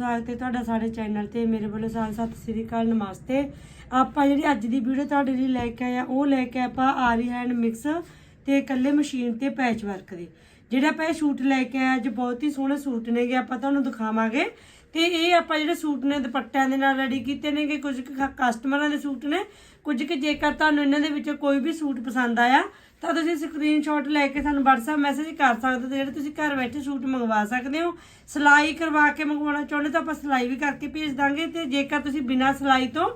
ਸਵਾਗਤ ਹੈ ਤੁਹਾਡਾ ਸਾਡੇ ਚੈਨਲ ਤੇ ਮੇਰੇ ਵੱਲੋਂ ਸਾਲ ਸਤਿ ਸ੍ਰੀ ਅਕਾਲ, ਨਮਸਤੇ। ਆਪਾਂ ਜਿਹੜੀ ਅੱਜ ਦੀ ਵੀਡੀਓ ਤੁਹਾਡੇ ਲਈ ਲੈ ਕੇ ਆਏ ਆ, ਉਹ ਲੈ ਕੇ ਆਪਾਂ ਆਰੀ ਹੈਂਡ ਮਿਕਸ ਤੇ ਇਕੱਲੇ ਮਸ਼ੀਨ ਤੇ ਪੈਚ ਵਰਕ ਦੇ। ਜਿਹੜਾ ਆਪਾਂ ਇਹ ਸੂਟ ਲੈ ਕੇ ਆਏ ਅੱਜ ਬਹੁਤ ਹੀ ਸੋਹਣੇ ਸੂਟ ਨੇਗੇ, ਆਪਾਂ ਤੁਹਾਨੂੰ ਦਿਖਾਵਾਂਗੇ। ਤੇ ਇਹ ਆਪਾਂ ਜਿਹੜੇ ਸੂਟ ਨੇ, ਦੁਪੱਟਿਆਂ ਦੇ ਨਾਲ ਰੈਡੀ ਕੀਤੇ ਨੇਗੇ, ਕੁਝ ਕੁ ਕਸਟਮਰਾਂ ਦੇ ਸੂਟ ਨੇ। ਕੁਝ ਕਿ ਜੇਕਰ ਤੁਹਾਨੂੰ ਇਹਨਾਂ ਦੇ ਵਿੱਚੋਂ ਕੋਈ ਵੀ ਸੂਟ ਪਸੰਦ ਆਇਆ ਤਾਂ ਤੁਸੀਂ ਸਕਰੀਨਸ਼ਾਟ ਲੈ ਕੇ ਸਾਨੂੰ WhatsApp ਮੈਸੇਜ ਕਰ ਸਕਦੇ ਹੋ ਜਿਹੜੇ ਤੁਸੀਂ ਘਰ ਬੈਠੇ ਸੂਟ ਮੰਗਵਾ ਸਕਦੇ ਹੋ। ਸਿਲਾਈ ਕਰਵਾ ਕੇ ਮੰਗਵਾਉਣਾ ਚਾਹੁੰਦੇ ਤਾਂ ਆਪਾਂ ਸਿਲਾਈ ਵੀ ਕਰਕੇ ਭੇਜ ਦਾਂਗੇ ਤੇ ਜੇਕਰ ਤੁਸੀਂ ਬਿਨਾਂ ਸਿਲਾਈ ਤੋਂ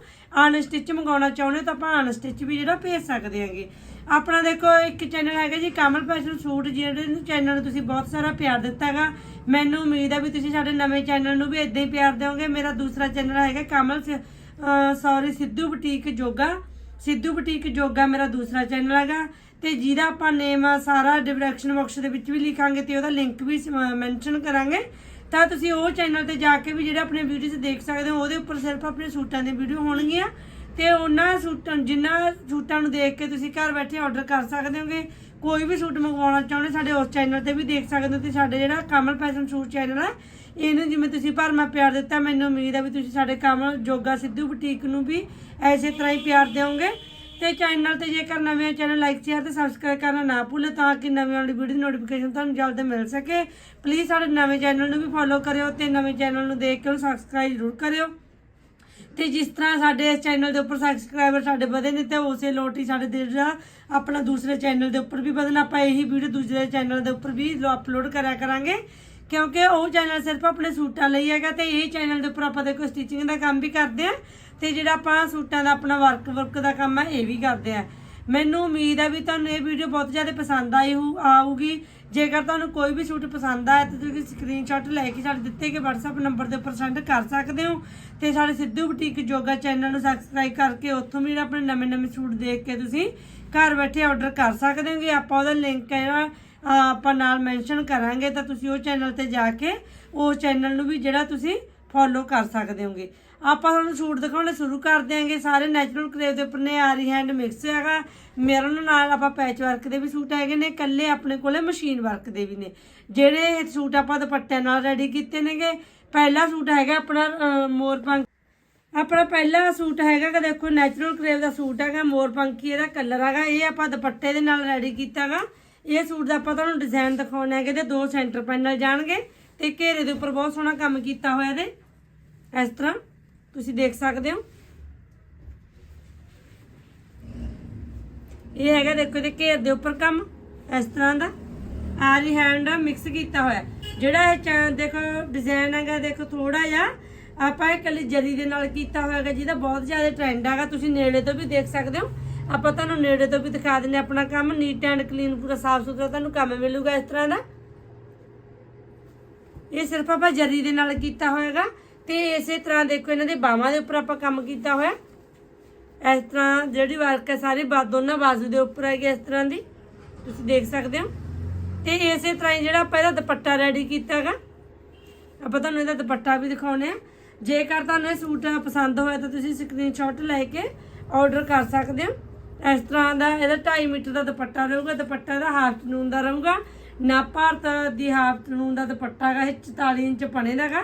ਅਨਸਟਿਚ ਮੰਗਵਾਉਣਾ ਚਾਹੁੰਦੇ ਹੋ ਤਾਂ ਆਪਾਂ ਅਨਸਟਿਚ ਵੀ ਜਿਹੜਾ ਭੇਜ ਸਕਦੇ ਹਾਂਗੇ। ਆਪਣਾ ਦੇਖੋ, ਇੱਕ ਚੈਨਲ ਹੈਗਾ ਜੀ ਕਮਲ ਫੈਸ਼ਨ ਸੂਟ, ਜਿਹੜੇ ਚੈਨਲ ਨੂੰ ਤੁਸੀਂ ਬਹੁਤ ਸਾਰਾ ਪਿਆਰ ਦਿੱਤਾ ਹੈਗਾ। ਮੈਨੂੰ ਉਮੀਦ ਹੈ ਵੀ ਤੁਸੀਂ ਸਾਡੇ ਨਵੇਂ ਚੈਨਲ ਨੂੰ ਵੀ ਇਦਾਂ ਹੀ ਪਿਆਰ ਦਿਓਗੇ। ਮੇਰਾ ਦੂਸਰਾ ਚੈਨਲ ਹੈਗਾ ਕਮਲ ਸੌਰੀ ਸਿੱਧੂ ਬੁਟੀਕ ਜੋਗਾ ਸਿੱਧੂ ਬੁਟੀਕ ਜੋਗਾ ਮੇਰਾ ਦੂਸਰਾ ਚੈਨਲ ਹੈਗਾ ਤੇ ਜਿਹਦਾ ਆਪਾਂ ਨੇਮ ਸਾਰਾ ਡਿਸਕ੍ਰਿਪਸ਼ਨ ਬਾਕਸ ਦੇ ਵਿੱਚ ਵੀ ਲਿਖਾਂਗੇ ਤੇ ਉਹਦਾ ਲਿੰਕ ਵੀ ਮੈਂਸ਼ਨ ਕਰਾਂਗੇ। ਤਾਂ ਤੁਸੀਂ ਉਹ ਚੈਨਲ ਤੇ ਜਾ ਕੇ ਵੀ ਜਿਹੜੇ ਆਪਣੇ ਵੀਡੀਓਜ਼ ਦੇਖ ਸਕਦੇ ਹੋ, ਉਹਦੇ ਉੱਪਰ ਸਿਰਫ ਆਪਣੇ ਸੂਟਾਂ ਦੀ ਵੀਡੀਓ ਹੋਣਗੀਆਂ। ਤੇ ਉਹਨਾਂ ਸੂਟਾਂ ਜਿਨ੍ਹਾਂ ਸੂਟਾਂ ਨੂੰ ਦੇਖ ਕੇ ਤੁਸੀਂ ਘਰ ਬੈਠੇ ਆਰਡਰ ਕਰ ਸਕਦੇ ਹੋਗੇ, ਕੋਈ ਵੀ ਸੂਟ ਮੰਗਵਾਉਣਾ ਚਾਹੁੰਦੇ ਸਾਡੇ ਉਸ ਚੈਨਲ ਤੇ ਵੀ ਦੇਖ ਸਕਦੇ ਹੋ ਤੇ ਸਾਡੇ ਜਿਹੜਾ ਕਮਲ ਫੈਸ਼ਨ ਸੂਟ ਚੈਨਲ ਹੈ ਇਹਨੂੰ ਜਿਵੇਂ ਤੁਸੀਂ ਭਰਮਾ ਪਿਆਰ ਦਿੱਤਾ, ਮੈਨੂੰ ਉਮੀਦ ਹੈ ਵੀ ਤੁਸੀਂ ਸਾਡੇ ਕਮਲ ਜੋਗਾ ਸਿੱਧੂ ਬੁਟੀਕ ਨੂੰ ਵੀ ਐਸੇ ਤਰ੍ਹਾਂ ਹੀ ਪਿਆਰ ਦਿਓਗੇ। ਤੇ ਚੈਨਲ ਤੇ ਜੇਕਰ ਨਵੇਂ ਚੈਨਲ ਲਾਈਕ ਸ਼ੇਅਰ ਤੇ ਸਬਸਕ੍ਰਾਈਬ ਕਰਨਾ ਨਾ ਭੁੱਲੇ ਤਾਂ ਕਿ ਨਵੀਂ ਵਾਲੀ ਵੀਡੀਓ ਦੀ ਨੋਟੀਫਿਕੇਸ਼ਨ ਤੁਹਾਨੂੰ ਜਲਦ ਮਿਲ ਸਕੇ। ਪਲੀਜ਼ ਸਾਡੇ ਨਵੇਂ ਚੈਨਲ ਨੂੰ ਵੀ ਫੋਲੋ ਕਰਿਓ ਤੇ ਨਵੇਂ ਚੈਨਲ ਨੂੰ ਦੇਖ ਕੇ ਉਹਨੂੰ ਸਬਸਕ੍ਰਾਈਬ ਜ਼ਰੂਰ ਕਰਿਓ। ਤੇ ਜਿਸ ਤਰ੍ਹਾਂ ਸਾਡੇ ਇਸ ਚੈਨਲ ਦੇ ਉੱਪਰ ਸਬਸਕ੍ਰਾਈਬਰ ਸਾਡੇ ਵਧੇ ਨੇ ਤੇ ਉਸੇ ਲੋਟ ਹੀ ਸਾਡੇ ਦਿਲ ਦਾ ਆਪਣਾ ਦੂਸਰੇ ਚੈਨਲ ਦੇ ਉੱਪਰ ਵੀ ਵਧਣਾ। ਆਪਾਂ ਇਹੀ ਵੀਡੀਓ ਦੂਸਰੇ ਚੈਨਲ ਦੇ ਉੱਪਰ ਵੀ ਅਪਲੋਡ ਕਰਿਆ ਕਰਾਂਗੇ। ਕਿਉਂਕਿ ਉਹ ਚੈਨਲ ਸਿਰਫ ਆਪਣੇ ਸੂਟਾਂ ਲਈ ਹੈਗਾ ਤੇ ਇਹ ਚੈਨਲ ਦੇ ਉੱਪਰ ਆਪਾਂ ਦੇਖੋ ਸਟਿਚਿੰਗ ਦਾ ਕੰਮ ਵੀ ਕਰਦੇ ਆ ਤੇ ਜਿਹੜਾ ਆਪਾਂ ਸੂਟਾਂ ਦਾ ਆਪਣਾ ਵਰਕ ਵਰਕ ਦਾ ਕੰਮ ਆ ਇਹ ਵੀ ਕਰਦੇ ਆ ਮੈਨੂੰ ਉਮੀਦ ਹੈ ਵੀ ਤੁਹਾਨੂੰ ਇਹ ਵੀਡੀਓ ਬਹੁਤ ਜ਼ਿਆਦਾ ਪਸੰਦ ਆਈ ਹੋ ਆਊਗੀ। ਜੇਕਰ ਤੁਹਾਨੂੰ ਕੋਈ ਵੀ ਸੂਟ ਪਸੰਦ ਆਇਆ ਤਾਂ ਤੁਸੀਂ ਸਕਰੀਨਸ਼ਾਟ ਲੈ ਕੇ ਸਾਡੇ ਦਿੱਤੇ ਗਏ WhatsApp ਨੰਬਰ ਦੇ ਉੱਪਰ ਸੈਂਡ ਕਰ ਸਕਦੇ ਹੋ ਤੇ ਸਾਡੇ ਸਿੱਧੂ ਬੁਟੀਕ ਯੋਗਾ ਚੈਨਲ ਨੂੰ ਸਬਸਕ੍ਰਾਈਬ ਕਰਕੇ ਉੱਥੋਂ ਵੀ ਆਪਣੇ ਨਵੇਂ ਨਵੇਂ ਸੂਟ ਦੇਖ ਕੇ ਤੁਸੀਂ ਘਰ ਬੈਠੇ ਆਰਡਰ ਕਰ ਸਕਦੇ ਹੋਗੇ ਆਪਾਂ ਉਹਦਾ ਲਿੰਕ ਹੈ ਆਪਾਂ ਨਾਲ ਮੈਂਸ਼ਨ ਕਰਾਂਗੇ ਤਾਂ ਤੁਸੀਂ ਉਹ ਚੈਨਲ ਤੇ ਜਾ ਕੇ ਉਹ ਚੈਨਲ ਨੂੰ ਵੀ ਜਿਹੜਾ ਤੁਸੀਂ ਫੋਲੋ ਕਰ ਸਕਦੇ ਹੋਗੇ। ਆਪਾਂ ਤੁਹਾਨੂੰ ਸੂਟ ਦਿਖਾਉਣੇ ਸ਼ੁਰੂ ਕਰ ਦਿਆਂਗੇ। ਸਾਰੇ ਨੈਚੁਰਲ ਕਰੇਵ ਦੇ ਉੱਪਰ ਨੇ ਆਰੀ ਹੈਂਡ ਮਿਕਸ ਹੈਗਾ। ਮੇਰੇ ਨਾਲ ਆਪਾਂ ਪੈਚ ਵਰਕ ਦੇ ਵੀ ਸੂਟ ਹੈਗੇ ਨੇ ਕੱਲੇ ਆਪਣੇ ਕੋਲੇ ਮਸ਼ੀਨ ਵਰਕ ਦੇ ਵੀ ਨੇ। ਜਿਹੜੇ ਇਹ ਸੂਟ ਆਪਾਂ ਦੁਪੱਟਿਆਂ ਨਾਲ ਰੈਡੀ ਕੀਤੇ ਨੇਗੇ ਪਹਿਲਾ ਸੂਟ ਹੈਗਾ ਆਪਣਾ ਅਹ, ਆਪਣਾ ਪਹਿਲਾ ਸੂਟ ਹੈਗਾ ਕਿ ਦੇਖੋ ਨੈਚੁਰਲ ਕਰੇਵ ਦਾ ਸੂਟ ਹੈਗਾ ਮੋਰ ਪੰਖੀ ਇਹਦਾ ਕਲਰ ਹੈਗਾ। ਇਹ ਆਪਾਂ ਦੁਪੱਟੇ ਦੇ ਨਾਲ ਰੈਡੀ ਕੀਤਾਗਾ। ਇਹ ਸੂਟ ਦਾ ਆਪਾਂ ਤੁਹਾਨੂੰ ਡਿਜ਼ਾਈਨ ਦਿਖਾਉਣੇ ਹੈਗੇ ਤੇ ਦੋ ਸੈਂਟਰ ਪੈਨਲ ਜਾਣਗੇ ਤੇ ਘੇਰੇ ਦੇ ਉੱਪਰ ਬਹੁਤ ਸੋਹਣਾ ਕੰਮ ਕੀਤਾ ਹੋਇਆ ਇਹਦੇ। ਇਸ ਤਰ੍ਹਾਂ ਤੁਸੀਂ ਦੇਖ ਸਕਦੇ ਹੋ। ਇਹ ਹੈਗਾ ਦੇਖੋ ਇਹਦੇ ਘੇਰ ਦੇ ਉੱਪਰ ਕੰਮ, ਇਸ ਤਰ੍ਹਾਂ ਦਾ। ਆਰੀ ਹੈਂਡ ਮਿਕਸ ਕੀਤਾ ਹੋਇਆ। ਜਿਹੜਾ ਇਹ ਚ- ਦੇਖੋ ਡਿਜ਼ਾਈਨ ਹੈਗਾ, ਦੇਖੋ ਥੋੜਾ ਜਿਹਾ ਆਪਾਂ ਇਹ ਕੱਲੀ ਜਰੀ ਦੇ ਨਾਲ ਕੀਤਾ ਹੋਇਆ ਹੈਗਾ, ਜਿਹਦਾ ਬਹੁਤ ਜ਼ਿਆਦਾ ਟ੍ਰੈਂਡ ਹੈਗਾ। ਤੁਸੀਂ ਨੇੜੇ ਤੋਂ ਵੀ ਦੇਖ ਸਕਦੇ ਹੋ। ਆਪਾਂ ਤੁਹਾਨੂੰ ਨੇੜੇ ਤੋਂ ਵੀ ਦਿਖਾ ਦਿੰਦੇ ਹਾਂ ਆਪਣਾ ਕੰਮ ਨੀਟ ਐਂਡ ਕਲੀਨ ਪੂਰਾ ਸਾਫ਼ ਸੁਥਰਾ ਤੁਹਾਨੂੰ ਕੰਮ ਮਿਲੂਗਾ ਇਸ ਤਰ੍ਹਾਂ ਦਾ। ਇਹ ਸਿਰਫ ਆਪਾਂ ਜਰੀ ਦੇ ਨਾਲ ਕੀਤਾ ਹੋਏਗਾ ਤੇ ਇਸੇ ਤਰ੍ਹਾਂ ਦੇਖੋ ਇਹਨਾਂ ਦੇ ਬਾਹਾਂ ਦੇ ਉੱਪਰ ਆਪਾਂ ਕੰਮ ਕੀਤਾ ਹੋਇਆ। ਇਸ ਤਰ੍ਹਾਂ ਜਿਹੜੀ ਵਰਕ ਹੈ ਸਾਰੀ ਬਾ ਦੋਨਾਂ ਬਾਜ਼ੂ ਦੇ ਉੱਪਰ ਹੈਗੀ ਇਸ ਤਰ੍ਹਾਂ ਦੀ। ਤੁਸੀਂ ਦੇਖ ਸਕਦੇ ਹੋ। ਤੇ ਇਸੇ ਤਰ੍ਹਾਂ ਹੀ ਜਿਹੜਾ ਆਪਾਂ ਇਹਦਾ ਦੁਪੱਟਾ ਰੈਡੀ ਕੀਤਾਗਾ, ਆਪਾਂ ਤੁਹਾਨੂੰ ਇਹਦਾ ਦੁਪੱਟਾ ਵੀ ਦਿਖਾਉਣੇ ਆ ਜੇਕਰ ਤੁਹਾਨੂੰ ਇਹ ਸੂਟ ਪਸੰਦ ਹੋਇਆ ਤਾਂ ਤੁਸੀਂ ਸਕਰੀਨਸ਼ਾਟ ਲੈ ਕੇ ਆਰਡਰ ਕਰ ਸਕਦੇ ਹੋ। ਇਸ ਤਰ੍ਹਾਂ ਦਾ ਇਹਦਾ 2.5 ਮੀਟਰ ਦਾ ਦੁਪੱਟਾ ਰਹੂਗਾ, ਦੁਪੱਟਾ ਦਾ ਹਾਫ ਨੂਨ ਦਾ ਰਹੂਗਾ। ਨਾ ਭਾਰਤ ਦੀ ਹਾਫ ਨੂਨ ਦਾ ਦੁਪੱਟਾ ਹੈਗਾ, ਇਹ 44 ਇੰਚ ਪਣੇ ਦਾਗਾ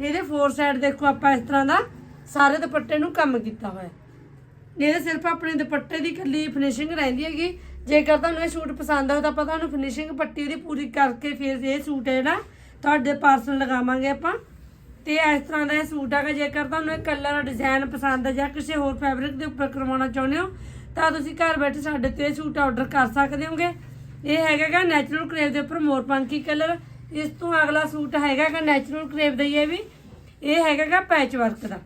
ਇਹਦੇ ਫੋਰ ਸਾਈਡ ਦੇਖੋ ਆਪਾਂ ਇਸ ਤਰ੍ਹਾਂ ਦਾ ਸਾਰੇ ਦੁਪੱਟੇ ਨੂੰ ਕੰਮ ਕੀਤਾ ਹੋਇਆ ਇਹਦੇ ਸਿਰਫ ਆਪਣੇ ਦੁਪੱਟੇ ਦੀ ਇਕੱਲੀ ਫਿਨਿਸ਼ਿੰਗ ਰਹਿੰਦੀ ਹੈਗੀ। ਜੇਕਰ ਤੁਹਾਨੂੰ ਇਹ ਸੂਟ ਪਸੰਦ ਆਵੇ ਤਾਂ ਆਪਾਂ ਤੁਹਾਨੂੰ ਫਿਨਿਸ਼ਿੰਗ ਪੱਟੀ ਦੀ ਪੂਰੀ ਕਰਕੇ ਫਿਰ ਇਹ ਸੂਟ ਹੈ ਜਿਹੜਾ ਤੁਹਾਡੇ ਪਾਰਸਲ ਲਗਾਵਾਂਗੇ ਆਪਾਂ। ਤੇ ਇਸ ਤਰ੍ਹਾਂ ਦਾ ਇਹ ਸੂਟ ਹੈਗਾ, ਜੇਕਰ ਤੁਹਾਨੂੰ ਇਹ ਕਲਰ ਡਿਜ਼ਾਈਨ ਪਸੰਦ ਹੈ ਜਾਂ ਕਿਸੇ ਹੋਰ ਫੈਬਰਿਕ ਦੇ ਉੱਪਰ ਕਰਵਾਉਣਾ ਚਾਹੁੰਦੇ ਹੋ ਤਾਂ ਤੁਸੀਂ ਘਰ ਬੈਠੇ ਸਾਡੇ 'ਤੇ ਸੂਟ ਆਰਡਰ ਕਰ ਸਕਦੇ ਹੋਗੇ। ਇਹ ਹੈਗਾਗਾ ਨੈਚੁਰਲ ਕਰੇਵ ਦੇ ਉੱਪਰ ਮੋਰਪੰਖੀ ਕਲਰ ਇਸ ਤੋਂ ਅਗਲਾ ਸੂਟ ਹੈਗਾਗਾ ਨੈਚੁਰਲ ਕਰੇਵ ਦਾ ਹੀ ਇਹ ਵੀ। ਇਹ ਹੈਗਾਗਾ ਪੈਚ ਵਰਕ ਦਾ।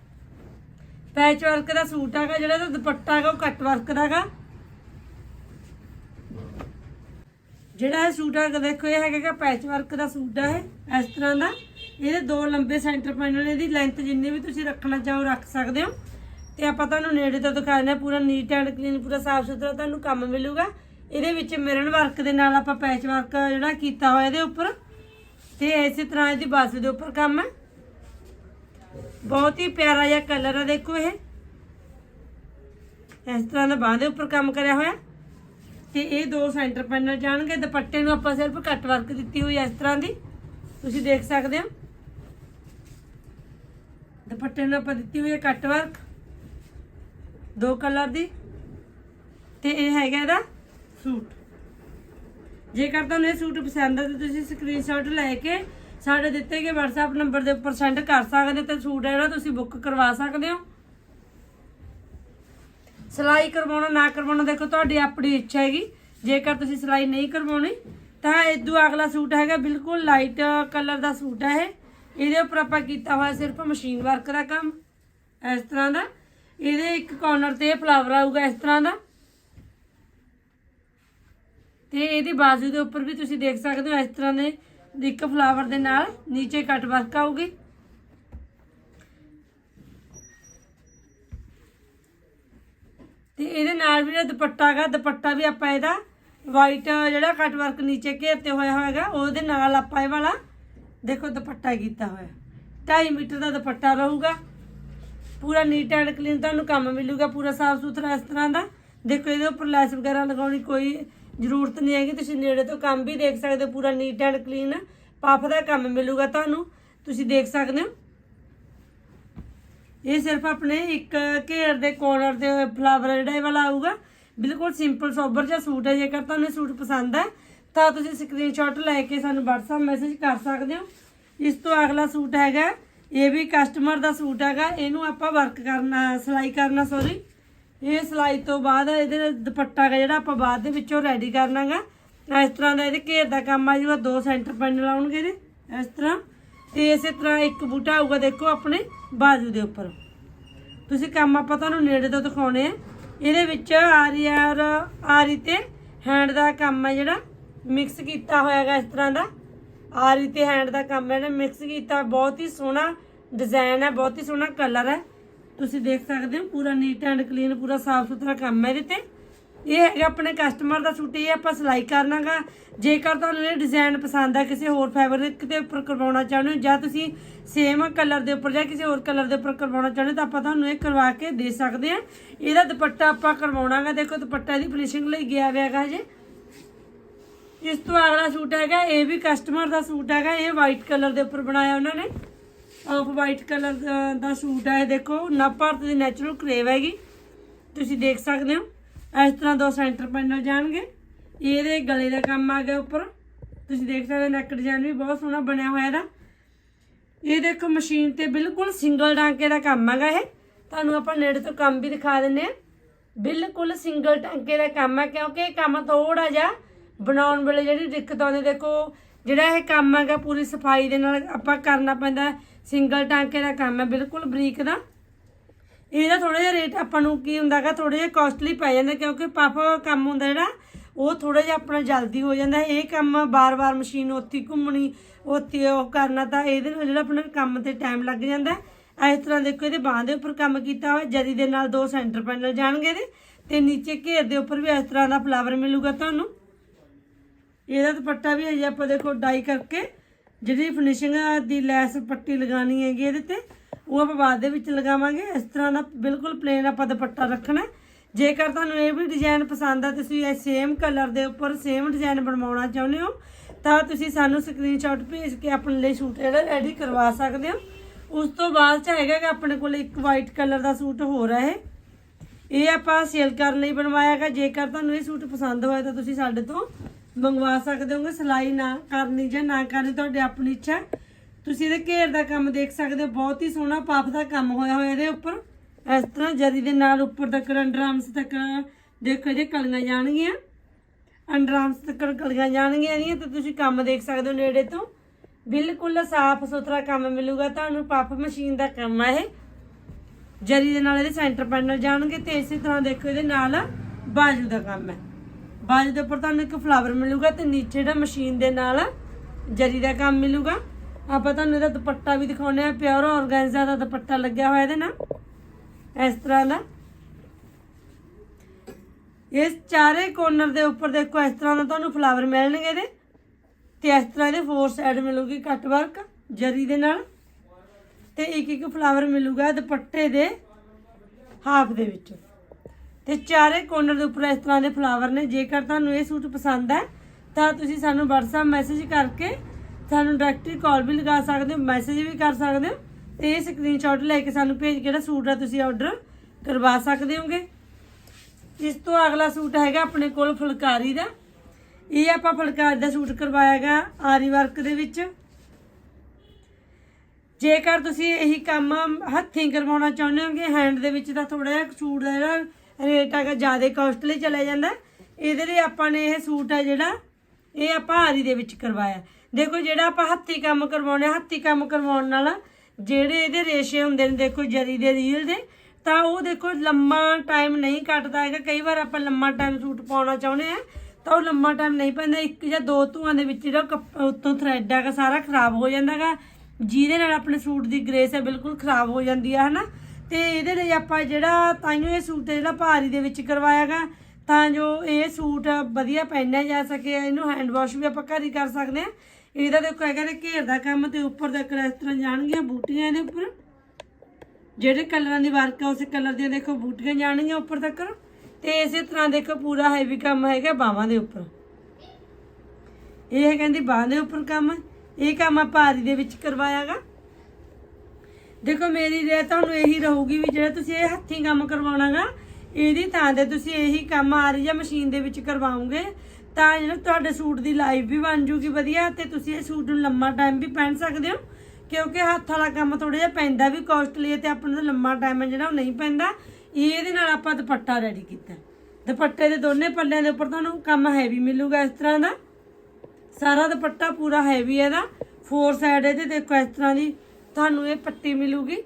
ਪੈਚ ਵਰਕ ਦਾ ਸੂਟ ਹੈਗਾ ਜਿਹੜਾ ਇਹਦਾ ਦੁਪੱਟਾ ਹੈਗਾ ਉਹ ਕੱਟ ਵਰਕ ਦਾ ਹੈਗਾ। ਜਿਹੜਾ ਇਹ ਸੂਟ ਹੈਗਾ ਦੇਖੋ ਇਹ ਹੈਗਾ ਪੈਚ ਵਰਕ ਦਾ ਸੂਟ ਹੈ ਇਹ, ਇਸ ਤਰ੍ਹਾਂ ਦਾ। ਇਹਦੇ ਦੋ ਲੰਬੇ ਸੈਂਟਰ ਪੈਨਲ ਇਹਦੀ ਲੈਂਥ ਜਿੰਨੀ ਵੀ ਤੁਸੀਂ ਰੱਖਣਾ ਚਾਹੋ ਰੱਖ ਸਕਦੇ ਹੋ। ਤੇ ਆਪਾਂ ਤੁਹਾਨੂੰ ਨੇੜੇ ਤੋਂ ਦਿਖਾ ਦਿੰਦੇ ਹਾਂ, ਪੂਰਾ ਨੀਟ ਐਂਡ ਕਲੀਨ ਪੂਰਾ ਸਾਫ਼ ਸੁਥਰਾ ਤੁਹਾਨੂੰ ਕੰਮ ਮਿਲੂਗਾ। ਇਹਦੇ ਵਿੱਚ ਮਿਰਨ ਵਰਕ ਦੇ ਨਾਲ ਆਪਾਂ ਪੈਚ ਵਰਕ ਜਿਹੜਾ ਕੀਤਾ ਹੋਇਆ ਇਹਦੇ ਉੱਪਰ। ਤੇ ਇਸੇ ਤਰ੍ਹਾਂ ਇਹਦੀ ਬਾਸੂ ਦੇ ਉੱਪਰ ਕੰਮ ਹੈ। ਬਹੁਤ ਹੀ ਪਿਆਰਾ ਜਿਹਾ ਕਲਰ ਆ, ਦੇਖੋ ਇਹ। ਇਸ ਤਰ੍ਹਾਂ ਦਾ ਬਾਂਹ ਦੇ ਉੱਪਰ ਕੰਮ ਕਰਿਆ ਹੋਇਆ। ਤੇ ਇਹ ਦੋ ਸੈਂਟਰ ਪੈਨਲ ਜਾਣਗੇ, ਦੁਪੱਟੇ ਨੂੰ ਆਪਾਂ ਸਿਰਫ ਕੱਟ ਵਰਕ ਦਿੱਤੀ ਹੋਈ ਹੈ ਇਸ ਤਰ੍ਹਾਂ ਦੀ। ਤੁਸੀਂ ਦੇਖ ਸਕਦੇ ਹੋ। ਦੁਪੱਟੇ ਨੂੰ ਆਪਾਂ ਦਿੱਤੀ ਹੋਈ ਹੈ ਕੱਟ ਵਰਕ ਦੋ ਕਲਰ ਦੀ। ਤੇ ਇਹ ਹੈਗਾ ਇਹਦਾ ਸੂਟ। ਜੇਕਰ ਤੁਹਾਨੂੰ ਇਹ ਸੂਟ ਪਸੰਦ ਹੈ ਤਾਂ ਤੁਸੀਂ ਸਕਰੀਨਸ਼ਾਟ ਲੈ ਕੇ ਸਾਡੇ ਦਿੱਤੇ ਗਏ WhatsApp ਨੰਬਰ ਦੇ ਉੱਪਰ ਸੈਂਡ ਕਰ ਸਕਦੇ ਹੋ ਤੇ ਸੂਟ ਜਿਹੜਾ ਤੁਸੀਂ ਬੁੱਕ ਕਰਵਾ ਸਕਦੇ ਹੋ। ਸਿਲਾਈ ਕਰਵਾਉਣਾ, ਨਾ ਕਰਵਾਉਣਾ, ਦੇਖੋ ਤੁਹਾਡੀ ਆਪਣੀ ਇੱਛਾ ਹੈਗੀ। ਜੇਕਰ ਤੁਸੀਂ ਸਿਲਾਈ ਨਹੀਂ ਕਰਵਾਉਣੀ, ਤਾਂ ਇਦੋਂ ਅਗਲਾ ਸੂਟ ਹੈਗਾ, ਬਿਲਕੁਲ ਲਾਈਟ ਕਲਰ ਦਾ ਸੂਟ ਹੈ ਇਹਦੇ ਉੱਪਰ ਆਪਾਂ ਕੀਤਾ ਹੋਇਆ ਸਿਰਫ ਮਸ਼ੀਨ ਵਰਕ ਦਾ ਕੰਮ। ਇਸ ਤਰ੍ਹਾਂ ਦਾ। ਇਹਦੇ ਇੱਕ ਕਾਰਨਰ ਤੇ ਫਲਾਵਰ ਆਊਗਾ ਇਸ ਤਰ੍ਹਾਂ ਦਾ। ਤੇ ਇਹਦੀ ਬਾਜ਼ੂ ਦੇ ਉੱਪਰ ਵੀ ਤੁਸੀਂ ਦੇਖ ਸਕਦੇ ਹੋ ਇਸ ਤਰ੍ਹਾਂ ਦੇ ਇੱਕ ਫਲਾਵਰ ਦੇ ਨਾਲ ਨੀਚੇ ਕੱਟ ਵਰਕ ਆਊਗੀ। ਤੇ ਇਹਦੇ ਨਾਲ ਵੀ ਜਿਹੜਾ ਦੁਪੱਟਾ ਹੈਗਾ, ਦੁਪੱਟਾ ਵੀ ਆਪਾਂ ਇਹਦਾ ਵਾਈਟ ਜਿਹੜਾ ਕੱਟ ਵਰਕ ਨੀਚੇ ਘੇਰਤੇ ਹੋਇਆ ਹੋਏਗਾ, ਉਹਦੇ ਨਾਲ ਆਪਾਂ ਇਹ ਵਾਲਾ ਦੇਖੋ ਦੁਪੱਟਾ ਕੀਤਾ ਹੋਇਆ। 2.5 ਮੀਟਰ ਦਾ ਦੁਪੱਟਾ ਰਹੂਗਾ। ਪੂਰਾ ਨੀਟ ਐਂਡ ਕਲੀਨ ਤੁਹਾਨੂੰ ਕੰਮ ਮਿਲੂਗਾ, ਪੂਰਾ ਸਾਫ਼ ਸੁਥਰਾ ਇਸ ਤਰ੍ਹਾਂ ਦਾ। ਦੇਖੋ, ਇਹਦੇ ਉੱਪਰ ਲੈਸ ਵਗੈਰਾ ਲਗਾਉਣੀ ਕੋਈ ਜ਼ਰੂਰਤ ਨਹੀਂ ਹੈਗੀ। ਤੁਸੀਂ ਨੇੜੇ ਤੋਂ ਕੰਮ ਵੀ ਦੇਖ ਸਕਦੇ ਹੋ, ਪੂਰਾ ਨੀਟ ਐਂਡ ਕਲੀਨ ਪਫ ਦਾ ਕੰਮ ਮਿਲੂਗਾ ਤੁਹਾਨੂੰ। ਤੁਸੀਂ ਦੇਖ ਸਕਦੇ ਹੋ। ਇਹ ਸਿਰਫ ਆਪਣੇ ਇੱਕ ਘੇਰ ਦੇ ਕੋਰਨਰ ਦੇ ਫਲਾਵਰ ਜਿਹੜਾ ਇਹ ਵਾਲਾ ਆਊਗਾ। ਬਿਲਕੁਲ ਸਿੰਪਲ ਸੋਬਰ ਜਿਹਾ ਸੂਟ ਹੈ, ਜੇਕਰ ਤੁਹਾਨੂੰ ਇਹ ਸੂਟ ਪਸੰਦ ਹੈ, ਤਾਂ ਤੁਸੀਂ ਸਕਰੀਨਸ਼ਾਟ ਲੈ ਕੇ ਸਾਨੂੰ WhatsApp ਮੈਸੇਜ ਕਰ ਸਕਦੇ ਹੋ। ਇਸ ਤੋਂ ਅਗਲਾ ਸੂਟ ਹੈਗਾ ਇਹ ਵੀ ਕਸਟਮਰ ਦਾ ਸੂਟ ਹੈਗਾ, ਇਹਨੂੰ ਆਪਾਂ ਵਰਕ ਕਰਨਾ, ਸਿਲਾਈ ਕਰਨਾ ਸੌਰੀ ਇਹ ਸਿਲਾਈ ਤੋਂ ਬਾਅਦ ਇਹਦੇ ਦੁਪੱਟਾ ਗਾ ਜਿਹੜਾ ਆਪਾਂ ਬਾਅਦ ਦੇ ਵਿੱਚੋਂ ਰੈਡੀ ਕਰਨਾਗਾ। ਇਸ ਤਰ੍ਹਾਂ ਦਾ ਇਹਦੇ ਘੇਰ ਦਾ ਕੰਮ ਆ ਜੂਗਾ, ਦੋ ਸੈਂਟਰ ਪੈਨ ਲਾਉਣਗੇ ਇਹਦੇ, ਇਸ ਤਰ੍ਹਾਂ। ਤੇ ਇਸੇ ਤਰ੍ਹਾਂ ਇੱਕ ਬੂਟਾ ਆਊਗਾ, ਦੇਖੋ ਆਪਣੇ ਬਾਜੂ ਦੇ ਉੱਪਰ। ਤੁਸੀਂ ਕੰਮ ਆਪਾਂ ਤੁਹਾਨੂੰ ਨੇੜੇ ਤੋਂ ਦਿਖਾਉਣੇ ਆ। ਇਹਦੇ ਵਿੱਚ ਆਰੀ ਔਰ ਆਰੀ ਤੇ ਹੈਂਡ ਦਾ ਕੰਮ ਹੈ ਜਿਹੜਾ ਮਿਕਸ ਕੀਤਾ ਹੋਇਆ ਹੈਗਾ ਇਸ ਤਰ੍ਹਾਂ ਦਾ। ਆਰੀ ਤੇ ਹੈਂਡ ਦਾ ਕੰਮ ਹੈ ਨਾ ਮਿਕਸ ਕੀਤਾ, ਬਹੁਤ ਹੀ ਸੋਹਣਾ ਡਿਜ਼ਾਈਨ ਹੈ, ਬਹੁਤ ਹੀ ਸੋਹਣਾ ਕਲਰ ਹੈ। ਤੁਸੀਂ ਦੇਖ ਸਕਦੇ ਹੋ, ਪੂਰਾ ਨੀਟ ਐਂਡ ਕਲੀਨ ਪੂਰਾ ਸਾਫ਼ ਸੁਥਰਾ ਕੰਮ ਹੈ ਇਹਦੇ ਤੇ। ਇਹ ਹੈਗਾ ਆਪਣੇ ਕਸਟਮਰ ਦਾ ਸੂਟ, ਇਹ ਆਪਾਂ ਸਿਲਾਈ ਕਰਨਾਗਾ। ਜੇਕਰ ਤੁਹਾਨੂੰ ਇਹ ਡਿਜ਼ਾਈਨ ਪਸੰਦ ਆ ਕਿਸੇ ਹੋਰ ਫੈਬਰਿਕ ਦੇ ਉੱਪਰ ਕਰਵਾਉਣਾ ਚਾਹੁੰਦੇ ਹੋ, ਜਾਂ ਤੁਸੀਂ ਸੇਮ ਕਲਰ ਦੇ ਉੱਪਰ, ਜਾਂ ਕਿਸੇ ਹੋਰ ਕਲਰ ਦੇ ਉੱਪਰ ਕਰਵਾਉਣਾ ਚਾਹੁੰਦੇ ਹੋ, ਤਾਂ ਆਪਾਂ ਤੁਹਾਨੂੰ ਇਹ ਕਰਵਾ ਕੇ ਦੇ ਸਕਦੇ ਆ ਇਹਦਾ ਦੁਪੱਟਾ ਆਪਾਂ ਕਰਵਾਉਣਾਗਾ, ਦੇਖੋ ਦੁਪੱਟਾ ਦੀ ਫਿਨਿਸ਼ਿੰਗ ਲਈ ਗਿਆ ਹੋਇਆ ਹੈਗਾ ਹਜੇ। ਇਸ ਤੋਂ ਅਗਲਾ ਸੂਟ ਹੈਗਾ, ਇਹ ਵੀ ਕਸਟਮਰ ਦਾ ਸੂਟ ਹੈਗਾ, ਇਹ ਵਾਈਟ ਕਲਰ ਦੇ ਉੱਪਰ ਬਣਾਇਆ ਉਹਨਾਂ ਨੇ। ਆਫ ਵਾਈਟ ਕਲਰ ਦਾ ਸੂਟ ਹੈ, ਇਹ ਦੇਖੋ ਨਾ ਭਾਰਤ ਦੀ ਨੈਚੁਰਲ ਕਰੇਵ ਹੈਗੀ। ਤੁਸੀਂ ਦੇਖ ਸਕਦੇ ਹੋ, ਇਸ ਤਰ੍ਹਾਂ ਦੋ ਸੈਂਟਰ ਪੈਨਲ ਜਾਣਗੇ। ਇਹਦੇ ਗਲੇ ਦਾ ਕੰਮ ਆ ਗਿਆ ਉੱਪਰ। ਤੁਸੀਂ ਦੇਖ ਸਕਦੇ ਹੋ ਨੈਕ ਡਿਜ਼ਾਈਨ ਵੀ ਬਹੁਤ ਸੋਹਣਾ ਬਣਿਆ ਹੋਇਆ ਇਹਦਾ। ਇਹ ਦੇਖੋ ਮਸ਼ੀਨ ਤੇ ਬਿਲਕੁਲ ਸਿੰਗਲ ਟਾਂਕੇ ਦਾ ਕੰਮ ਹੈਗਾ ਇਹ। ਤੁਹਾਨੂੰ ਆਪਾਂ ਨੇੜੇ ਤੋਂ ਕੰਮ ਵੀ ਦਿਖਾ ਦਿੰਨੇ ਆ ਬਿਲਕੁਲ ਸਿੰਗਲ ਟਾਂਕੇ ਦਾ ਕੰਮ ਹੈ ਕਿਉਂਕਿ ਇਹ ਕੰਮ ਥੋੜਾ ਜਿਹਾ ਬਣਾਉਣ ਵੇਲੇ ਜਿਹੜੀ ਦਿੱਕਤ ਆਉਂਦੀ, ਦੇਖੋ, ਜਿਹੜਾ ਇਹ ਕੰਮ ਹੈਗਾ ਪੂਰੀ ਸਫ਼ਾਈ ਦੇ ਨਾਲ ਆਪਾਂ ਕਰਨਾ ਪੈਂਦਾ, ਸਿੰਗਲ ਟਾਂਕੇ ਦਾ ਕੰਮ ਹੈ, ਬਿਲਕੁਲ ਬਰੀਕ ਦਾ। ਇਹਦਾ ਥੋੜਾ ਜਿਹਾ ਰੇਟ ਆਪਾਂ ਨੂੰ ਕੀ ਹੁੰਦਾਗਾ ਥੋੜਾ ਜਿਹਾ ਕਾਸਟਲੀ ਪੈ ਜਾਂਦਾ ਕਿਉਂਕਿ ਪਫ ਕੰਮ ਹੁੰਦਾ ਜਿਹੜਾ, ਉਹ ਥੋੜਾ ਜਿਹਾ ਆਪਣਾ ਜਲਦੀ ਹੋ ਜਾਂਦਾ। ਇਹ ਕੰਮ ਬਾਰ-ਬਾਰ ਮਸ਼ੀਨ ਉੱਥੇ ਘੁੰਮਣੀ, ਉੱਥੇ ਉਹ ਕਰਨਾ ਤਾਂ ਇਹਦੇ ਨਾਲ ਜਿਹੜਾ ਆਪਣਾ ਕੰਮ ਤੇ ਟਾਈਮ ਲੱਗ ਜਾਂਦਾ। ਇਸ ਤਰ੍ਹਾਂ ਦੇਖੋ, ਇਹਦੇ ਬਾਹਾਂ ਦੇ ਉੱਪਰ ਕੰਮ ਕੀਤਾ ਹੋਇਆ, ਜਰੀ ਦੇ ਨਾਲ ਦੋ ਸੈਂਟਰ ਪੈਨਲ ਜਾਣਗੇ ਇਹਦੇ ਤੇ ਨੀਚੇ ਘੇਰ ਦੇ ਉੱਪਰ ਵੀ ਇਸ ਤਰ੍ਹਾਂ ਦਾ ਫਲਾਵਰ ਮਿਲੂਗਾ ਤੁਹਾਨੂੰ। ਇਹਦਾ ਦੁਪੱਟਾ ਵੀ ਹਜੇ ਆਪਾਂ ਦੇਖੋ ਡਾਈ ਕਰਕੇ, ਜਿਹੜੀ ਫਿਨਿਸ਼ਿੰਗ ਦੀ ਲੈਸ ਪੱਟੀ ਲਗਾਣੀ ਹੈਗੀ ਇਹਦੇ ਤੇ, ਉਹ ਆਪਾਂ ਬਾਅਦ ਦੇ ਵਿੱਚ ਲਗਾਵਾਂਗੇ। ਇਸ ਤਰ੍ਹਾਂ ਦਾ ਬਿਲਕੁਲ ਪਲੇਨ ਆਪਾਂ ਦੁਪੱਟਾ ਰੱਖਣਾ ਜੇਕਰ ਤੁਹਾਨੂੰ ਇਹ ਵੀ ਡਿਜ਼ਾਈਨ ਪਸੰਦ ਆ, ਤੁਸੀਂ ਇਹ ਸੇਮ ਕਲਰ ਦੇ ਉੱਪਰ ਸੇਮ ਡਿਜ਼ਾਈਨ ਬਣਵਾਉਣਾ ਚਾਹੁੰਦੇ ਹੋ, ਤਾਂ ਤੁਸੀਂ ਸਾਨੂੰ ਸਕਰੀਨਸ਼ਾਟ ਭੇਜ ਕੇ ਆਪਣੇ ਲਈ ਸੂਟ ਜਿਹੜਾ ਰੈਡੀ ਕਰਵਾ ਸਕਦੇ ਹੋ। ਉਸ ਤੋਂ ਬਾਅਦ ਚ ਹੈਗਾ ਕਿ ਆਪਣੇ ਕੋਲ ਇੱਕ ਵਾਈਟ ਕਲਰ ਦਾ ਸੂਟ ਹੋਰ ਹੈ ਇਹ। ਆਪਾਂ ਸੇਲ ਕਰਨ ਲਈ ਬਣਵਾਇਆ ਹੈਗਾ। ਜੇਕਰ ਤੁਹਾਨੂੰ ਇਹ ਸੂਟ ਪਸੰਦ ਹੋਇਆ ਤਾਂ ਤੁਸੀਂ ਸਾਡੇ ਤੋਂ ਮੰਗਵਾ ਸਕਦੇ ਹੋਗੇ, ਸਿਲਾਈ ਨਾ ਕਰਨੀ ਜਾਂ ਨਾ ਕਰਨੀ, ਤੁਹਾਡੀ ਆਪਣੀ ਇੱਛਾ ਤੁਸੀਂ ਇਹਦੇ ਘੇਰ ਦਾ ਕੰਮ ਦੇਖ ਸਕਦੇ ਹੋ, ਬਹੁਤ ਹੀ ਸੋਹਣਾ ਪਫ ਦਾ ਕੰਮ ਹੋਇਆ ਹੋਇਆ ਇਹਦੇ ਉੱਪਰ। ਇਸ ਤਰ੍ਹਾਂ ਜਰੀ ਦੇ ਨਾਲ ਉੱਪਰ ਤੱਕ ਅੰਡਰਆਰਮਸ ਤੱਕ, ਦੇਖੋ ਜੇ ਕਲੀਆਂ ਜਾਣਗੀਆਂ। ਅੰਡਰਆਰਮਸ ਤੱਕ ਕਲੀਆਂ ਜਾਣਗੀਆਂ ਇਹਦੀਆਂ, ਤੇ ਤੁਸੀਂ ਕੰਮ ਦੇਖ ਸਕਦੇ ਹੋ ਨੇੜੇ ਤੋਂ। ਬਿਲਕੁਲ ਸਾਫ਼ ਸੁਥਰਾ ਕੰਮ ਮਿਲੂਗਾ ਤੁਹਾਨੂੰ ਪਫ ਮਸ਼ੀਨ ਦਾ ਕੰਮ ਹੈ ਇਹ। ਜਰੀ ਦੇ ਨਾਲ ਇਹਦੇ ਸੈਂਟਰ ਪੈਨਲ ਜਾਣਗੇ ਤੇ ਇਸੇ ਤਰ੍ਹਾਂ ਦੇਖੋ ਇਹਦੇ ਨਾਲ ਬਾਜੂ ਦਾ ਕੰਮ ਹੈ। ਬਾਜ਼ ਦੇ ਉੱਪਰ ਤੁਹਾਨੂੰ ਇੱਕ ਫਲਾਵਰ ਮਿਲੂਗਾ ਤੇ ਨੀਚੇ ਜਿਹੜਾ ਮਸ਼ੀਨ ਦੇ ਨਾਲ ਜਰੀ ਦਾ ਕੰਮ ਮਿਲੂਗਾ। ਆਪਾਂ ਤੁਹਾਨੂੰ ਇਹਦਾ ਦੁਪੱਟਾ ਵੀ ਦਿਖਾਉਣੇ ਆ ਪਿਓਰ ਆਰਗੈਂਜ਼ਾ ਦਾ ਦੁਪੱਟਾ ਲੱਗਿਆ ਹੋਇਆ ਇਹਦੇ ਨਾਲ। ਇਸ ਤਰ੍ਹਾਂ ਦਾ। ਇਸ ਚਾਰੇ ਕੋਰਨਰ ਦੇ ਉੱਪਰ ਦੇਖੋ, ਇਸ ਤਰ੍ਹਾਂ ਦਾ ਤੁਹਾਨੂੰ ਫਲਾਵਰ ਮਿਲਣਗੇ ਇਹਦੇ। ਤੇ ਇਸ ਤਰ੍ਹਾਂ ਇਹਦੇ ਫੋਰ ਸਾਈਡ ਮਿਲੂਗੀ ਕੱਟ ਵਰਕ ਜਰੀ ਦੇ ਨਾਲ। ਤੇ ਇੱਕ ਇੱਕ ਫਲਾਵਰ ਮਿਲੂਗਾ ਦੁਪੱਟੇ ਦੇ ਹਾਫ ਦੇ ਵਿੱਚ। ਤੇ ਚਾਰੇ ਕੋਰਨਰ ਦੇ ਉੱਪਰ ਇਸ ਤਰ੍ਹਾਂ ਦੇ ਫਲਾਵਰ ਨੇ। ਜੇਕਰ ਤੁਹਾਨੂੰ ਇਹ ਸੂਟ ਪਸੰਦ ਹੈ, ਤਾਂ ਤੁਸੀਂ ਸਾਨੂੰ WhatsApp ਮੈਸੇਜ ਕਰਕੇ ਸਾਨੂੰ ਡਾਇਰੈਕਟਲੀ ਕਾਲ ਵੀ ਲਗਾ ਸਕਦੇ ਹੋ ਮੈਸੇਜ ਵੀ ਕਰ ਸਕਦੇ ਹੋ ਤੇ ਇਹ ਸਕਰੀਨਸ਼ਾਟ ਲੈ ਕੇ ਸਾਨੂੰ ਭੇਜ ਕੇ ਜਿਹੜਾ ਸੂਟ ਆ ਤੁਸੀਂ ਆਰਡਰ ਕਰਵਾ ਸਕਦੇ ਹੋਗੇ। ਇਸ ਤੋਂ ਅਗਲਾ ਸੂਟ ਹੈਗਾ ਆਪਣੇ ਕੋਲ ਫੁਲਕਾਰੀ ਦਾ। ਇਹ ਆਪਾਂ ਫੁਲਕਾਰੀ ਦਾ ਸੂਟ ਕਰਵਾਇਆਗਾ ਆਰੀ ਵਰਕ ਦੇ ਵਿੱਚ। ਜੇਕਰ ਤੁਸੀਂ ਇਹੀ ਕੰਮ ਹੱਥੀਂ ਕਰਵਾਉਣਾ ਚਾਹੁੰਦੇ ਹੋਗੇ ਹੈਂਡ ਦੇ ਵਿੱਚ ਤਾਂ ਥੋੜਾ ਜਿਹਾ ਸੂਟ ਦਾ ਜਿਹੜਾ ਰੇਟ ਹੈਗਾ ਜ਼ਿਆਦਾ ਕਾਸਟਲੀ ਚਲਾ ਜਾਂਦਾ ਇਹਦੇ ਲਈ ਆਪਾਂ ਨੇ ਇਹ ਸੂਟ ਹੈ ਜਿਹੜਾ ਇਹ ਆਪਾਂ ਆਰੀ ਦੇ ਵਿੱਚ ਕਰਵਾਇਆ। ਦੇਖੋ ਜਿਹੜਾ ਆਪਾਂ ਹੱਥੀਂ ਕੰਮ ਕਰਵਾਉਣੇ ਆ, ਹੱਥੀਂ ਕੰਮ ਕਰਵਾਉਣ ਨਾਲ ਜਿਹੜੇ ਇਹਦੇ ਰੇਸ਼ੇ ਹੁੰਦੇ ਨੇ ਦੇਖੋ ਜਰੀ ਦੇ ਰੀਲ ਦੇ ਤਾਂ ਉਹ ਦੇਖੋ ਲੰਮਾ ਟਾਈਮ ਨਹੀਂ ਕੱਟਦਾ ਹੈਗਾ। ਕਈ ਵਾਰ ਆਪਾਂ ਲੰਮਾ ਟਾਈਮ ਸੂਟ ਪਾਉਣਾ ਚਾਹੁੰਦੇ ਆ ਤਾਂ ਉਹ ਲੰਮਾ ਟਾਈਮ ਨਹੀਂ ਪੈਂਦਾ। ਇੱਕ ਜਾਂ ਦੋ ਧੂਆਂ ਦੇ ਵਿੱਚ ਜਿਹੜਾ ਕੱਪ- ਉੱਤੋਂ ਥਰੈਡ ਹੈਗਾ ਸਾਰਾ ਖਰਾਬ ਹੋ ਜਾਂਦਾ ਜਾਂਦਾਗਾ ਜਿਹਦੇ ਨਾਲ ਆਪਣੇ ਸੂਟ ਦੀ ਗ੍ਰੇਸ ਹੈ ਬਿਲਕੁਲ ਖਰਾਬ ਹੋ ਜਾਂਦੀ ਹੈ ਹਨਾ? ਤੇ ਇਹਦੇ ਲਈ ਆਪਾਂ ਜਿਹੜਾ ਤਾਈਓ ਇਹ ਸੂਟ ਜਿਹੜਾ ਭਾਰੀ ਦੇ ਵਿੱਚ ਕਰਵਾਇਆਗਾ, ਤਾਂ ਜੋ ਇਹ ਸੂਟ ਵਧੀਆ ਪਹਿਨਿਆ ਜਾ ਸਕੇ, ਇਹਨੂੰ ਹੈਂਡ ਵਾਸ਼ ਵੀ ਆਪਾਂ ਘਰ ਹੀ ਕਰ ਸਕਦੇ ਆ ਇਹਦਾ ਦੇਖੋ ਹੈਗਾ ਤੇ ਘੇਰ ਦਾ ਕੰਮ ਤੇ ਉੱਪਰ ਦਾ ਇਸ ਤਰ੍ਹਾਂ ਜਾਣਗੀਆਂ ਬੂਟੀਆਂ ਇਹਦੇ ਉੱਪਰ। ਜਿਹੜੇ ਕਲਰਾਂ ਦੀ ਵਰਕ ਆ, ਉਸੇ ਕਲਰ ਦੀਆਂ ਦੇਖੋ ਬੂਟੀਆਂ ਜਾਣਗੀਆਂ ਉੱਪਰ ਤੱਕ। ਤੇ ਇਸੇ ਤਰ੍ਹਾਂ ਦੇਖੋ ਪੂਰਾ ਹੈਵੀ ਕੰਮ ਹੈਗਾ ਬਾਹਾਂ ਦੇ ਉੱਪਰ। ਇਹ ਕਹਿੰਦੀ ਬਾਹਾਂ ਦੇ ਉੱਪਰ ਕੰਮ। ਇਹ ਕੰਮ ਆਪਾਂ ਆਰੀ ਦੇ ਵਿੱਚ ਕਰਵਾਇਆਗਾ। ਦੇਖੋ ਮੇਰੀ ਰੇ ਤੁਹਾਨੂੰ ਇਹੀ ਰਹੂਗੀ ਵੀ ਜਿਹੜਾ ਤੁਸੀਂ ਇਹ ਹੱਥੀਂ ਕੰਮ ਕਰਵਾਉਣਾਗਾ, ਇਹਦੀ ਥਾਂ ਤੇ ਤੁਸੀਂ ਇਹੀ ਕੰਮ ਆ ਰਹੀ ਜਾਂ ਮਸ਼ੀਨ ਦੇ ਵਿੱਚ ਕਰਵਾਉਂਗੇ ਤਾਂ ਜਿਹੜਾ ਤੁਹਾਡੇ ਸੂਟ ਦੀ ਲਾਈਫ ਵੀ ਬਣ ਜੂਗੀ ਵਧੀਆ ਤੇ ਤੁਸੀਂ ਇਹ ਸੂਟ ਨੂੰ ਲੰਮਾ ਟਾਈਮ ਵੀ ਪਹਿਨ ਸਕਦੇ ਹੋ, ਕਿਉਂਕਿ ਹੱਥ ਵਾਲਾ ਕੰਮ ਥੋੜਾ ਜਿਹਾ ਪੈਂਦਾ ਵੀ ਕੋਸਟਲੀ ਹੈ ਤੇ ਆਪਾਂ ਨੂੰ ਲੰਮਾ ਟਾਈਮ ਜਿਹੜਾ ਉਹ ਨਹੀਂ ਪੈਂਦਾ, ਇਹਦੇ ਨਾਲ ਆਪਾਂ ਦੁਪੱਟਾ ਰੈਡੀ ਕੀਤਾ। ਦੁਪੱਟੇ ਦੇ ਦੋਨੇ ਪੱਲਿਆਂ ਦੇ ਉੱਪਰ ਤੁਹਾਨੂੰ ਕੰਮ ਹੈਵੀ ਮਿਲੂਗਾ ਇਸ ਤਰ੍ਹਾਂ ਦਾ। ਸਾਰਾ ਦੁਪੱਟਾ ਪੂਰਾ ਹੈਵੀ ਹੈ ਇਹਦਾ। ਫੋਰ ਸਾਈਡ ਇਹਦੇ ਦੇਖੋ ਇਸ ਤਰ੍ਹਾਂ ਦੀ ਤੁਹਾਨੂੰ ਇਹ ਪੱਟੀ ਮਿਲੂਗੀ।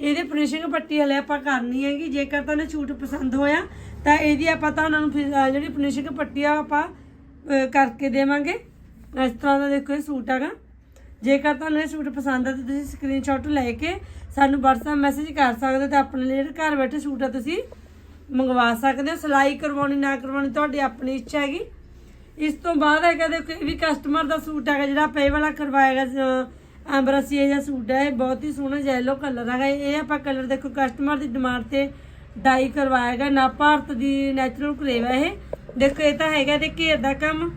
ਇਹਦੇ ਫਿਨਿਸ਼ਿੰਗ ਪੱਟੀ ਹਲੇ ਆਪਾਂ ਕਰਨੀ ਹੈਗੀ। ਜੇਕਰ ਤੁਹਾਨੂੰ ਛੂਟ ਪਸੰਦ ਹੋਇਆ, ਤਾਂ ਇਹਦੀ ਆਪਾਂ ਤੁਹਾਨੂੰ ਨੂੰ ਜਿਹੜੀ ਫਿਨਿਸ਼ਿੰਗ ਪੱਟੀ ਆ ਆਪਾਂ ਕਰਕੇ ਦੇਵਾਂਗੇ। ਇਸ ਤਰ੍ਹਾਂ ਦਾ ਦੇਖੋ ਇਹ ਸੂਟ ਹੈਗਾ। ਜੇਕਰ ਤੁਹਾਨੂੰ ਇਹ ਸੂਟ ਪਸੰਦ ਆ, ਤਾਂ ਤੁਸੀਂ ਸਕਰੀਨਸ਼ਾਟ ਲੈ ਕੇ ਸਾਨੂੰ WhatsApp ਮੈਸੇਜ ਕਰ ਸਕਦੇ ਹੋ ਤੇ ਆਪਣੇ ਲਈ ਜਿਹੜੇ ਘਰ ਬੈਠੇ ਸੂਟ ਆ ਤੁਸੀਂ ਮੰਗਵਾ ਸਕਦੇ ਹੋ। ਸਿਲਾਈ ਕਰਵਾਉਣੀ, ਨਾ ਕਰਵਾਉਣੀ, ਤੁਹਾਡੀ ਆਪਣੀ ਇੱਛਾ ਹੈਗੀ। ਇਸ ਤੋਂ ਬਾਅਦ ਹੈਗਾ ਦੇਖੋ, ਇਹ ਵੀ ਕਸਟਮਰ ਦਾ ਸੂਟ ਹੈਗਾ ਜਿਹੜਾ ਪੇ ਵਾਲਾ ਕਰਵਾਏਗਾ ਐਮਬਰਸੀਏ ਜਿਹਾ ਸੂਟ ਹੈ, ਇਹ ਬਹੁਤ ਹੀ ਸੋਹਣਾ ਯੈਲੋ ਕਲਰ ਹੈਗਾ। ਇਹ ਆਪਾਂ ਕਲਰ ਦੇਖੋ ਕਸਟਮਰ ਦੀ ਡਿਮਾਂਡ ਤੇ ਡਾਈ ਕਰਵਾਏਗਾ ਨਾ ਭਾਰਤ ਦੀ ਨੈਚੁਰਲ ਕਰੇਵ ਹੈ ਇਹ। ਦੇਖੋ, ਇਹ ਤਾਂ ਹੈਗਾ ਤੇ ਘੇਰ ਦਾ ਕੰਮ।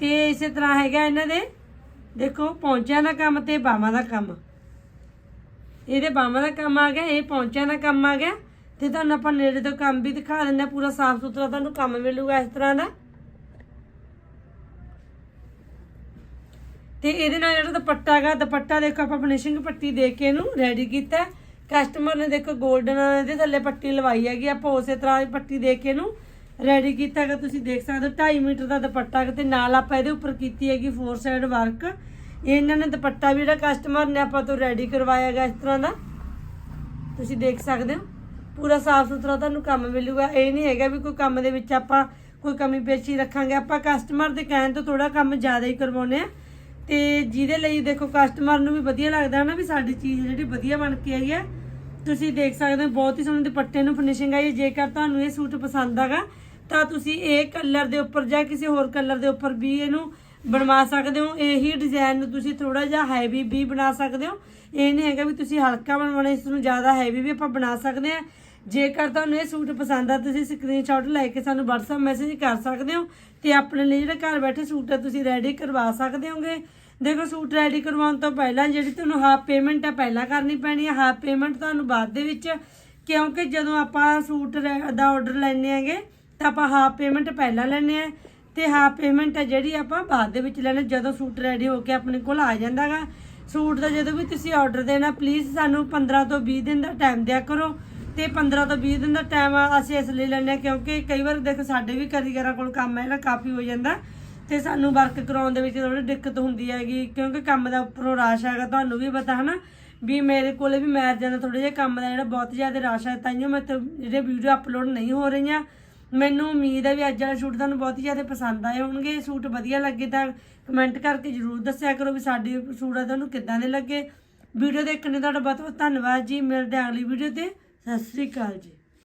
ਤੇ ਇਸੇ ਤਰ੍ਹਾਂ ਹੈਗਾ ਇਹਨਾਂ ਦੇ, ਦੇਖੋ, ਪੌਂਚਿਆਂ ਦਾ ਕੰਮ ਤੇ ਬਾਹਾਂ ਦਾ ਕੰਮ। ਇਹਦੇ ਬਾਹਾਂ ਦਾ ਕੰਮ ਆ ਗਿਆ, ਇਹ ਪੌਂਚਿਆਂ ਦਾ ਕੰਮ ਆ ਗਿਆ। ਤੇ ਤੁਹਾਨੂੰ ਆਪਾਂ ਨੇੜੇ ਤੋਂ ਕੰਮ ਵੀ ਦਿਖਾ ਦਿੰਦੇ ਹਾਂ, ਪੂਰਾ ਸਾਫ਼ ਸੁਥਰਾ ਤੁਹਾਨੂੰ ਕੰਮ ਮਿਲੂਗਾ ਇਸ ਤਰ੍ਹਾਂ ਦਾ। ਤੇ ਇਹਦੇ ਨਾਲ ਜਿਹੜਾ ਦੁਪੱਟਾ ਹੈਗਾ, ਦੁਪੱਟਾ ਦੇਖੋ ਆਪਾਂ ਫਿਨਿਸ਼ਿੰਗ ਪੱਟੀ ਦੇ ਕੇ ਇਹਨੂੰ ਰੈਡੀ ਕੀਤਾ ਕਸਟਮਰ ਨੇ ਦੇਖੋ 골ਡਨ ਇਹਦੇ ਥੱਲੇ ਪੱਟੀ ਲਵਾਈ ਹੈਗੀ, ਆਪਾਂ ਉਸੇ ਤਰ੍ਹਾਂ ਦੀ ਪੱਟੀ ਦੇ ਕੇ ਇਹਨੂੰ ਰੈਡੀ ਕੀਤਾ ਹੈਗਾ। ਤੁਸੀਂ ਦੇਖ ਸਕਦੇ ਹੋ 2.5 ਮੀਟਰ ਦਾ ਦੁਪੱਟਾ ਹੈਗਾ ਤੇ ਨਾਲ ਆਪਾਂ ਇਹਦੇ ਉੱਪਰ ਕੀਤੀ ਹੈਗੀ ਫੋਰ ਸਾਈਡ ਵਰਕ ਇਹਨਾਂ ਨੇ ਦੁਪੱਟਾ ਵੀ ਜਿਹੜਾ ਕਸਟਮਰ ਨੇ ਆਪਾਂ ਤੋਂ ਰੈਡੀ ਕਰਵਾਇਆ ਹੈਗਾ ਇਸ ਤਰ੍ਹਾਂ ਦਾ। ਤੁਸੀਂ ਦੇਖ ਸਕਦੇ ਹੋ, ਪੂਰਾ ਸਾਫ਼ ਸੁਥਰਾ ਤੁਹਾਨੂੰ ਕੰਮ ਮਿਲੂਗਾ। ਇਹ ਨਹੀਂ ਹੈਗਾ ਵੀ ਕੋਈ ਕੰਮ ਦੇ ਵਿੱਚ ਆਪਾਂ ਕੋਈ ਕਮੀ ਪੇਸ਼ੀ ਰੱਖਾਂਗੇ। ਆਪਾਂ ਕਸਟਮਰ ਦੇ ਕਹਿਣ ਤੋਂ ਥੋੜਾ ਕੰਮ ਜ਼ਿਆਦਾ ਹੀ ਕਰਵਾਉਨੇ ਆ ਤੇ ਜਿਹਦੇ ਲਈ ਦੇਖੋ ਕਸਟਮਰ ਨੂੰ ਵੀ ਵਧੀਆ ਲੱਗਦਾ ਹੈ ਨਾ ਵੀ ਸਾਡੀ ਚੀਜ਼ ਜਿਹੜੀ ਵਧੀਆ ਬਣ ਕੇ ਆਈ ਹੈ। ਤੁਸੀਂ ਦੇਖ ਸਕਦੇ ਹੋ, ਬਹੁਤ ਹੀ ਸੋਹਣੇ ਦੁਪੱਟੇ ਨੂੰ ਫਿਨਿਸ਼ਿੰਗ ਆਈ ਹੈ। ਜੇਕਰ ਤੁਹਾਨੂੰ ਇਹ ਸੂਟ ਪਸੰਦ ਆਗਾ ਤਾਂ ਤੁਸੀਂ ਇਹ ਕਲਰ ਦੇ ਉੱਪਰ ਜਾਂ ਕਿਸੇ ਹੋਰ ਕਲਰ ਦੇ ਉੱਪਰ ਵੀ ਇਹਨੂੰ ਬਣਵਾ ਸਕਦੇ ਹੋ। ਇਹੀ ਡਿਜ਼ਾਈਨ ਨੂੰ ਤੁਸੀਂ ਥੋੜਾ ਜਿਹਾ ਹੈਵੀ ਵੀ ਬਣਾ ਸਕਦੇ ਹੋ। ਇਹ ਨਹੀਂ ਹੈਗਾ ਵੀ ਤੁਸੀਂ ਹਲਕਾ ਬਣਵਾਉਣਾ, ਇਸ ਨੂੰ ਜ਼ਿਆਦਾ ਹੈਵੀ ਵੀ ਆਪਾਂ ਬਣਾ ਸਕਦੇ ਆ ਜੇਕਰ ਤੁਹਾਨੂੰ ਇਹ ਸੂਟ ਪਸੰਦ ਆ, ਤੁਸੀਂ ਸਕਰੀਨਸ਼ਾਟ ਲੈ ਕੇ ਸਾਨੂੰ WhatsApp ਮੈਸੇਜ ਕਰ ਸਕਦੇ ਹੋ ਤੇ ਆਪਣੇ ਲਈ ਜਿਹੜਾ ਘਰ ਬੈਠੇ ਸੂਟ ਆ, ਤੁਸੀਂ ਰੈਡੀ ਕਰਵਾ ਸਕਦੇ ਹੋਗੇ। ਦੇਖੋ, ਸੂਟ ਰੈਡੀ ਕਰਵਾਉਣ ਤੋਂ ਪਹਿਲਾਂ ਜਿਹੜੀ ਤੁਹਾਨੂੰ ਹਾਫ ਪੇਮੈਂਟ ਆ, ਪਹਿਲਾਂ ਕਰਨੀ ਪੈਣੀ ਹੈ ਹਾਫ ਪੇਮੈਂਟ ਤੁਹਾਨੂੰ ਬਾਅਦ ਦੇ ਵਿੱਚ, ਕਿਉਂਕਿ ਜਦੋਂ ਆਪਾਂ ਸੂਟ ਰੈ- ਦਾ ਆਰਡਰ ਲੈਣੇ ਹੈਗੇ, ਤਾਂ ਆਪਾਂ ਹਾਫ ਪੇਮੈਂਟ ਪਹਿਲਾਂ ਲੈਣੇ ਆ ਤੇ ਹਾਫ ਪੇਮੈਂਟ ਹੈ ਜਿਹੜੀ ਆਪਾਂ ਬਾਅਦ ਦੇ ਵਿੱਚ ਲੈਣੇ ਜਦੋਂ ਸੂਟ ਰੈਡੀ ਹੋ ਕੇ ਆਪਣੇ ਕੋਲ ਆ ਜਾਂਦਾਗਾ ਸੂਟ ਦਾ ਜਦੋਂ ਵੀ ਤੁਸੀਂ ਆਰਡਰ ਦੇਣਾ ਪਲੀਜ਼ ਸਾਨੂੰ 15 ਤੋਂ 20 ਦਿਨ ਦਾ ਟਾਈਮ ਦਿਆ ਕਰੋ। ਤੇ 15 ਤੋਂ 20 ਦਿਨ ਦਾ ਟਾਈਮ ਅਸੀਂ ਇਸ ਲਈ ਲੈਂਦੇ ਹਾਂ ਕਿਉਂਕਿ ਕਈ ਵਾਰ ਦੇਖੋ ਸਾਡੇ ਵੀ ਕਾਰੀਗਰਾਂ ਕੋਲ ਕੰਮ ਹੈ ਜਿਹੜਾ ਕਾਫੀ ਹੋ ਜਾਂਦਾ। ਤੇ ਸਾਨੂੰ ਵਰਕ ਕਰਾਉਣ ਦੇ ਵਿੱਚ ਥੋੜੀ ਦਿੱਕਤ ਹੁੰਦੀ ਹੈਗੀ, ਕਿਉਂਕਿ ਕੰਮ ਦਾ ਉੱਪਰੋਂ ਰਾਸ਼ ਹੈਗਾ, ਤੁਹਾਨੂੰ ਵੀ ਪਤਾ ਹਨਾ, ਵੀ ਮੇਰੇ ਕੋਲੇ ਵੀ ਮੈਰਜਾਂ ਦਾ ਥੋੜਾ ਜਿਹਾ ਕੰਮ ਦਾ ਜਿਹੜਾ ਬਹੁਤ ਜ਼ਿਆਦਾ ਰਾਸ਼ ਹੈ ਤਾਈਓ ਮੈਂ ਤੇ ਜਿਹੜੇ ਵੀਡੀਓ ਅਪਲੋਡ ਨਹੀਂ ਹੋ ਰਹੀਆਂ। ਮੈਨੂੰ ਉਮੀਦ ਹੈ ਵੀ ਅੱਜ ਵਾਲਾ ਸ਼ੂਟ ਤੁਹਾਨੂੰ ਬਹੁਤ ਹੀ ਜ਼ਿਆਦਾ ਪਸੰਦ ਆਏ ਹੋਣਗੇ। ਸੂਟ ਵਧੀਆ ਲੱਗੇ ਤਾਂ ਕਮੈਂਟ ਕਰਕੇ ਜਰੂਰ ਦੱਸਿਆ ਕਰੋ ਵੀ ਸਾਡੇ ਸੂਟ ਆ ਤੁਹਾਨੂੰ ਕਿੱਦਾਂ ਦੇ ਲੱਗੇ। ਵੀਡੀਓ ਦੇਖਣ ਲਈ ਤੁਹਾਡਾ ਬਹੁਤ ਬਹੁਤ ਧੰਨਵਾਦ ਜੀ। ਮਿਲਦੇ ਹਾਂ ਅਗਲੀ ਵੀਡੀਓ ਤੇ। ਸਤਿ ਸ੍ਰੀ ਅਕਾਲ ਜੀ।